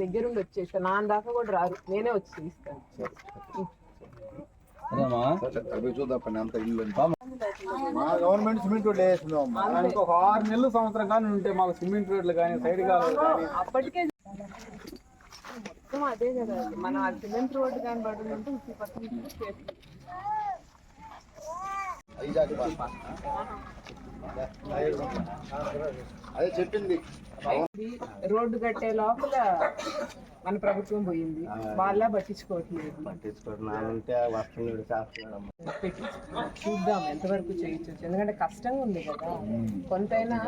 దగ్గరుండి వచ్చేస్తా నా దాకా కూడా రారు. నేనే వచ్చి తీస్తాను. అవి చూద్దాం పని. అంత ఇల్లు మా గవర్నమెంట్ సిమెంట్ రోడ్లు వేస్తున్నాం ఇంకొక ఆరు నెలలు సంవత్సరం కానీ ఉంటే మాకు సిమెంట్ రోడ్లు కానీ సైడ్ కాలువలు కానీ. అప్పటికే మొత్తం అదే కదా మనం ఆ సిమెంట్ రోడ్డు కానీ పడుతుంటే ఫిఫ్టీ పర్సెంట్ అదే చెప్పింది రోడ్డు కట్టే లోపల మన ప్రభుత్వం పోయింది. వాళ్ళ పట్టించుకోవట్లేదు. చూద్దాం ఎంతవరకు చేయొచ్చు ఎందుకంటే కష్టంగా ఉంది కదా. కొంతైనా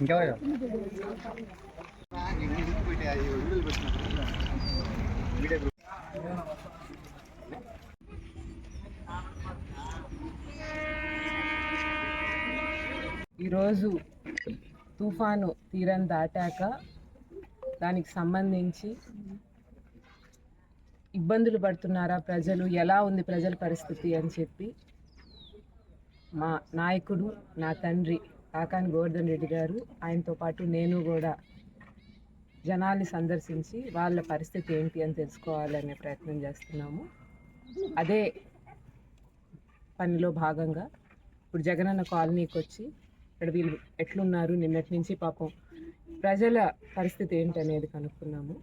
ఇంకా ఈరోజు తుఫాను తీరం దాటాక దానికి సంబంధించి ఇబ్బందులు పడుతున్నారా ప్రజలు? ఎలా ఉంది ప్రజల పరిస్థితి అని చెప్పి మా నాయకుడు నా తండ్రి కాకాని గోవర్ధన్ రెడ్డి గారు ఆయనతో పాటు నేను కూడా జనాల్ని సందర్శించి వాళ్ళ పరిస్థితి ఏంటి అని తెలుసుకోవాలనే ప్రయత్నం చేస్తున్నాము. అదే పనిలో భాగంగా ఇప్పుడు జగనన్న కాలనీకి వచ్చి ఇక్కడ వీళ్ళు ఎట్లున్నారు నిన్నటి నుంచి పాపం ప్రజల పరిస్థితి ఏంటి అనేది కనుక్కున్నాము.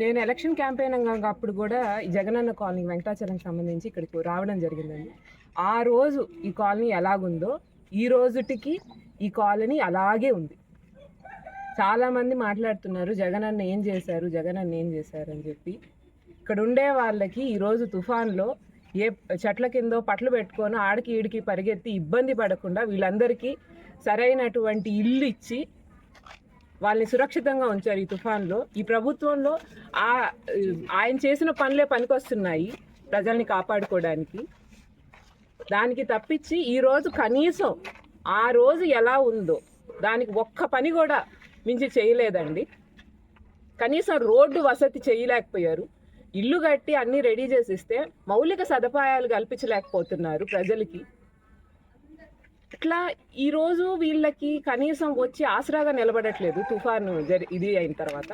నేను ఎలక్షన్ క్యాంపెయిన్ అప్పుడు కూడా ఈ జగనన్న కాలనీ వెంకటాచలం సంబంధించి ఇక్కడికి రావడం జరిగిందండి. ఆ రోజు ఈ కాలనీ ఎలాగుందో ఈ రోజుటికి ఈ కాలనీ అలాగే ఉంది. చాలామంది మాట్లాడుతున్నారు జగనన్న ఏం చేశారు జగనన్న ఏం చేశారు అని చెప్పి. ఇక్కడ ఉండే వాళ్ళకి ఈరోజు తుఫాన్లో ఏ చెట్ల కిందో పట్లు పెట్టుకొని ఆడికి ఈడికి పరిగెత్తి ఇబ్బంది పడకుండా వీళ్ళందరికీ సరైనటువంటి ఇల్లు ఇచ్చి వాళ్ళని సురక్షితంగా ఉంచారు ఈ తుఫాన్లో. ఈ ప్రభుత్వంలో ఆ ఆయన చేసిన పనులే పనికొస్తున్నాయి ప్రజల్ని కాపాడుకోవడానికి. దానికి తప్పించి ఈరోజు కనీసం ఆ రోజు ఎలా ఉందో దానికి ఒక్క పని కూడా మించి చేయలేదండి. కనీసం రోడ్డు వసతి చేయలేకపోయారు. ఇల్లు కట్టి అన్నీ రెడీ చేసి ఇస్తే మౌలిక సదుపాయాలు కల్పించలేకపోతున్నారు ప్రజలకి. ఇట్లా ఈరోజు వీళ్ళకి కనీసం వచ్చి ఆసరాగా నిలబడట్లేదు తుఫాను జరి ఇది అయిన తర్వాత.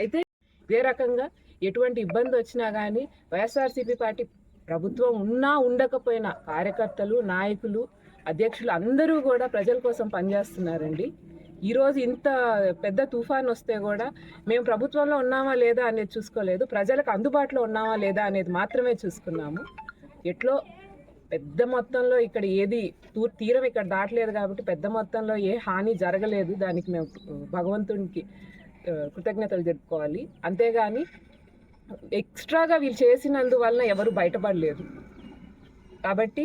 అయితే ఇదే రకంగా ఎటువంటి ఇబ్బంది వచ్చినా కానీ వైఎస్ఆర్సీపీ పార్టీ ప్రభుత్వం ఉన్నా ఉండకపోయినా కార్యకర్తలు నాయకులు అధ్యక్షులు అందరూ కూడా ప్రజల కోసం పనిచేస్తున్నారండి. ఈరోజు ఇంత పెద్ద తుఫాన్ వస్తే కూడా మేము ప్రభుత్వంలో ఉన్నామా లేదా అనేది చూసుకోలేదు ప్రజలకు అందుబాటులో ఉన్నామా లేదా అనేది మాత్రమే చూసుకున్నాము. ఎట్లో పెద్ద మొత్తంలో ఇక్కడ ఏది తూ తీరం ఇక్కడ దాటలేదు కాబట్టి పెద్ద మొత్తంలో ఏ హాని జరగలేదు. దానికి మేము భగవంతునికి కృతజ్ఞతలు జరుపుకోవాలి. అంతేగాని ఎక్స్ట్రాగా వీళ్ళు చేసినందువలన ఎవరు బయటపడలేదు. కాబట్టి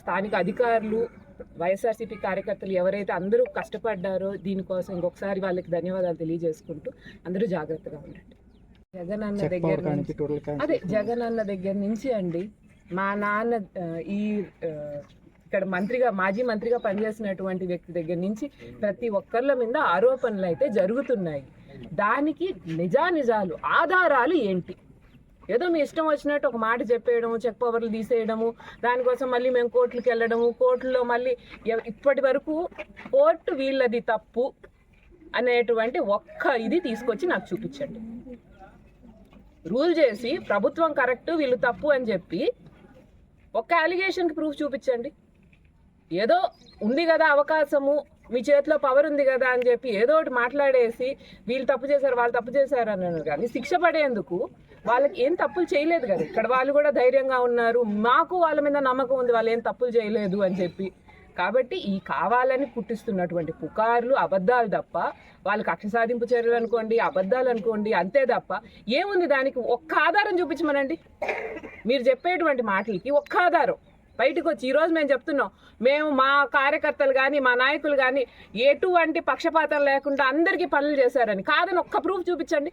స్థానిక అధికారులు వైఎస్ఆర్సీపీ కార్యకర్తలు ఎవరైతే అందరూ కష్టపడ్డారో దీనికోసం ఇంకొకసారి వాళ్ళకి ధన్యవాదాలు తెలియజేసుకుంటూ అందరూ జాగ్రత్తగా ఉండండి. జగన్ అన్న దగ్గర అదే జగన్ అన్న దగ్గర నుంచి అండి మా నాన్న ఈ ఇక్కడ మంత్రిగా మాజీ మంత్రిగా పనిచేసినటువంటి వ్యక్తి దగ్గర నుంచి ప్రతి ఒక్కళ్ళ మీద ఆరోపణలు అయితే జరుగుతున్నాయి. దానికి నిజానిజాలు ఆధారాలు ఏంటి? ఏదో మీ ఇష్టం వచ్చినట్టు ఒక మాట చెప్పేయడము చెక్ పవర్లు తీసేయడము దానికోసం మళ్ళీ మేము కోర్టులకు వెళ్ళడము కోర్టులో మళ్ళీ ఇప్పటి వరకు కోర్టు వీళ్ళది తప్పు అనేటువంటి ఒక్క ఇది తీసుకొచ్చి నాకు చూపించండి. రూల్ చేసి ప్రభుత్వం కరెక్ట్ వీళ్ళు తప్పు అని చెప్పి ఒక్క అలిగేషన్కి ప్రూఫ్ చూపించండి. ఏదో ఉంది కదా అవకాశము మీ చేతిలో పవర్ ఉంది కదా అని చెప్పి ఏదో ఒకటి మాట్లాడేసి వీళ్ళు తప్పు చేశారు వాళ్ళు తప్పు చేశారు అన్నారు కానీ శిక్ష పడేందుకు వాళ్ళకి ఏం తప్పులు చేయలేదు కదా. ఇక్కడ వాళ్ళు కూడా ధైర్యంగా ఉన్నారు. మాకు వాళ్ళ మీద నమ్మకం ఉంది. వాళ్ళు ఏం తప్పులు చేయలేదు అని చెప్పి. కాబట్టి ఈ కావాలని పుట్టిస్తున్నటువంటి పుకార్లు అబద్ధాలు తప్ప వాళ్ళు కక్ష సాధింపు చర్యలు అనుకోండి అబద్ధాలు అనుకోండి అంతే తప్ప ఏముంది దానికి? ఒక్క ఆధారం చూపించమనండి. మీరు చెప్పేటువంటి మాటలకి ఒక్క ఆధారం. బయటకు వచ్చి ఈరోజు మేము చెప్తున్నాం. మేము మా కార్యకర్తలు కానీ మా నాయకులు కానీ ఎటువంటి పక్షపాతం లేకుండా అందరికీ పనులు చేశారని. కాదని ఒక్క ప్రూఫ్ చూపించండి.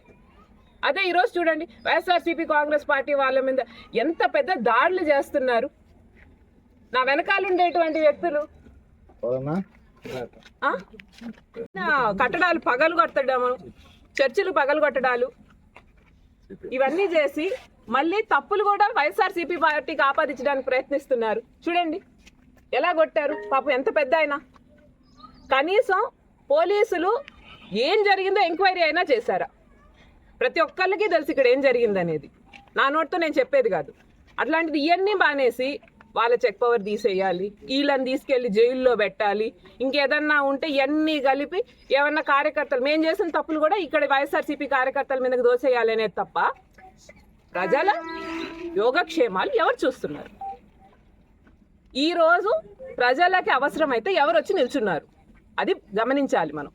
అదే ఈరోజు చూడండి వైఎస్ఆర్సీపీ కాంగ్రెస్ పార్టీ వాళ్ళ మీద ఎంత పెద్ద దాడులు చేస్తున్నారు. నా వెనకాల ఉండేటువంటి వ్యక్తులు. కట్టడాలు పగలు కొట్టడము చర్చిలు పగలు కొట్టడాలు ఇవన్నీ చేసి మళ్ళీ తప్పులు కూడా వైఎస్ఆర్సీపీ పార్టీకి ఆపాదించడానికి ప్రయత్నిస్తున్నారు. చూడండి ఎలా కొట్టారు? పాపం ఎంత పెద్ద ఆయన కనీసం పోలీసులు ఏం జరిగిందో ఎంక్వైరీ అయినా చేశారా? ప్రతి ఒక్కళ్ళకి తెలుసు ఇక్కడ ఏం జరిగింది అనేది నా నోటితో నేను చెప్పేది కాదు. అట్లాంటిది ఇవన్నీ బానేసి వాళ్ళ చెక్ పవర్ తీసేయాలి వీళ్ళని తీసుకెళ్ళి జైల్లో పెట్టాలి ఇంకేదన్నా ఉంటే ఇవన్నీ కలిపి ఏమన్నా కార్యకర్తలు మేము చేసిన తప్పులు కూడా ఇక్కడ వైఎస్ఆర్సీపీ కార్యకర్తల మీదకి దోసేయాలి అనేది తప్ప ప్రజల యోగక్షేమాలు ఎవరు చూస్తున్నారు? ఈ రోజు ప్రజలకి అవసరమైతే ఎవరు వచ్చి నిల్చున్నారు? అది గమనించాలి మనం.